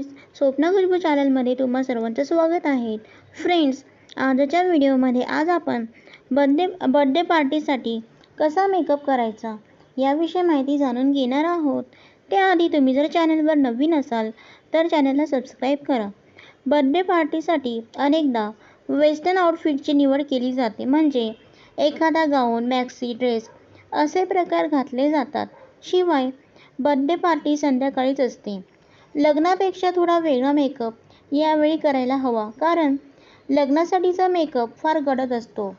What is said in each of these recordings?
Friends Swapna Khushboo चॅनलमध्ये तुम्हा सर्वांचं स्वागत आहे. फ्रेंड्स आजच्या व्हिडिओमध्ये आज आपण बड्डे बड्डे पार्टीसाठी कसा मेकअप करायचा याविषयी माहिती जाणून घेणार आहोत. त्याआधी तुम्ही जर चॅनलवर नवीन असाल तर चॅनलला सबस्क्राईब करा. बड्डे पार्टीसाठी अनेकदा वेस्टर्न आउटफिटची निवड केली जाते. म्हणजे एखादा गाऊन मॅक्सी ड्रेस असे प्रकार घातले जातात. शिवाय बड्डे पार्टी संध्याकाळीच असते. लग्नापेक्षा थोडा वेगळा मेकअप यावेळी करायला हवा. कारण लग्नासाठीचा मेकअप फार गडद असतो.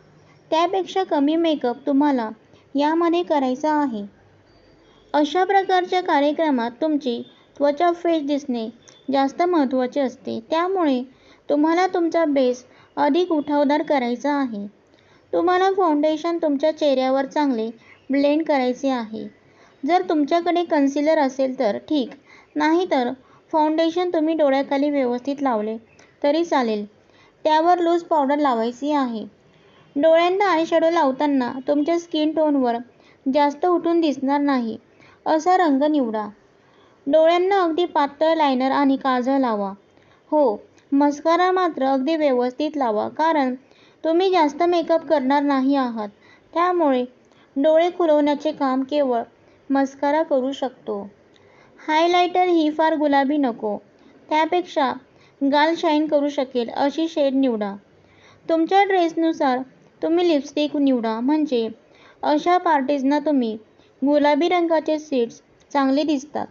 त्यापेक्षा कमी मेकअप तुम्हाला यामध्ये करायचा आहे. अशा प्रकारच्या कार्यक्रमात तुमची त्वचा फ्रेश दिसणे जास्त महत्त्वाचे असते. त्यामुळे तुम्हाला तुमचा बेस अधिक उठावदार करायचा आहे. तुम्हाला फाउंडेशन तुमच्या चेहऱ्यावर चांगले ब्लेंड करायचे आहे. जर तुमच्याकडे कन्सिलर असेल तर ठीक. नाही तर फाउंडेशन तुम्ही डोळ्याखाली व्यवस्थित लावले तरी चालेल. त्यावर लूज पावडर लावायची आहे. डोळ्यांना आयशॅडो लावताना तुमच्या स्किन टोनवर जास्त उठून दिसणार नाही. असा रंग निवडा. डोळ्यांना अगदी पातळ लायनर आणि काजळ लावा. हो मस्कारा मात्र अगदी व्यवस्थित लावा कारण तुम्ही जास्त मेकअप करणार नाही आहात. त्यामुळे डोळे खुलवण्याचे काम केवळ मस्कारा करू शकतो. हायलायटर ही फार गुलाबी नको. त्यापेक्षा गाल शाईन करू शकेल अशी शेड निवडा. तुमच्या ड्रेसनुसार तुम्ही लिपस्टिक निवडा. म्हणजे अशा पार्टीजना तुम्ही गुलाबी रंगाचे सीट्स चांगले दिसतात.